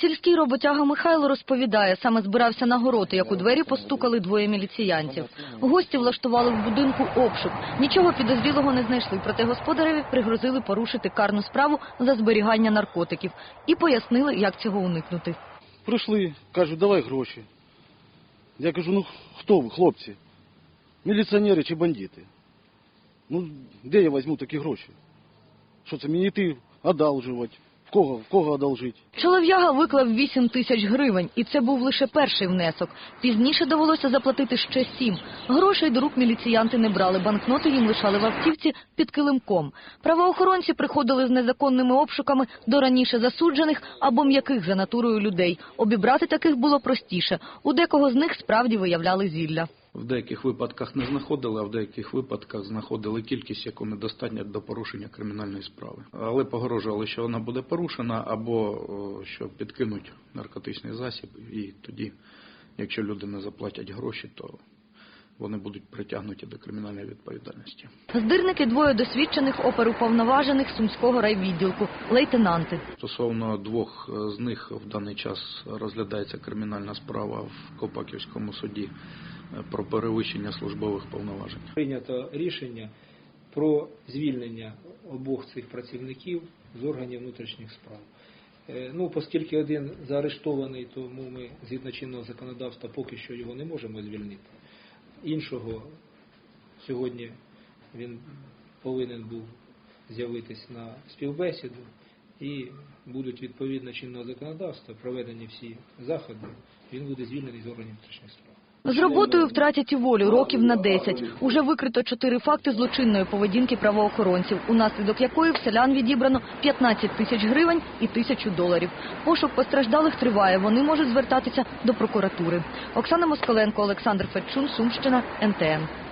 Сільський роботяга Михайло розповідає, саме збирався на город, як у двері постукали двоє міліціянців. Гості влаштували в будинку обшук. Нічого підозрілого не знайшли, проте господареві пригрозили порушити карну справу за зберігання наркотиків і пояснили, як цього уникнути. Прийшли, кажуть, давай гроші. Я кажу, ну хто ви, хлопці? Міліціонери чи бандити? Ну, де я візьму такі гроші? Що це мені йти одалжувати? В кого, в кого одолжити? Чолов'яга виклав 8 тисяч гривень, і це був лише перший внесок. Пізніше довелося заплатити ще сім. Грошей до рук міліціянти не брали, банкноти їм лишали в автівці під килимком. Правоохоронці приходили з незаконними обшуками до раніше засуджених або м'яких за натурою людей. Обібрати таких було простіше. У декого з них справді виявляли зілля. В деяких випадках не знаходили, а в деяких випадках знаходили кількість, яку недостатньо до порушення кримінальної справи. Але погрожували, що вона буде порушена, або що підкинуть наркотичний засіб, і тоді, якщо люди не заплатять гроші, то вони будуть притягнуті до кримінальної відповідальності. Здирники двоє досвідчених оперуповноважених Сумського райвідділку, лейтенанти. Стосовно двох е, з них в даний час розглядається кримінальна справа в Копаківському суді про перевищення службових повноважень. Прийнято рішення про звільнення обох цих працівників з органів внутрішніх справ. Е, Ну, оскільки один заарештований, тому ми згідно чинного законодавства поки що його не можемо звільнити. Іншого сьогодні він повинен був з'явитись на співбесіду і будуть відповідно чинного законодавства проведені всі заходи. Він буде звільнений з органів внутрішніх справ. З роботою втратять і волю років на 10. Уже викрито чотири факти злочинної поведінки правоохоронців, унаслідок якої в селян відібрано 15 тисяч гривень і тисячу доларів. Пошук постраждалих триває. Вони можуть звертатися до прокуратури. Оксана Москаленко, Олександр Федчун, Сумщина, НТН.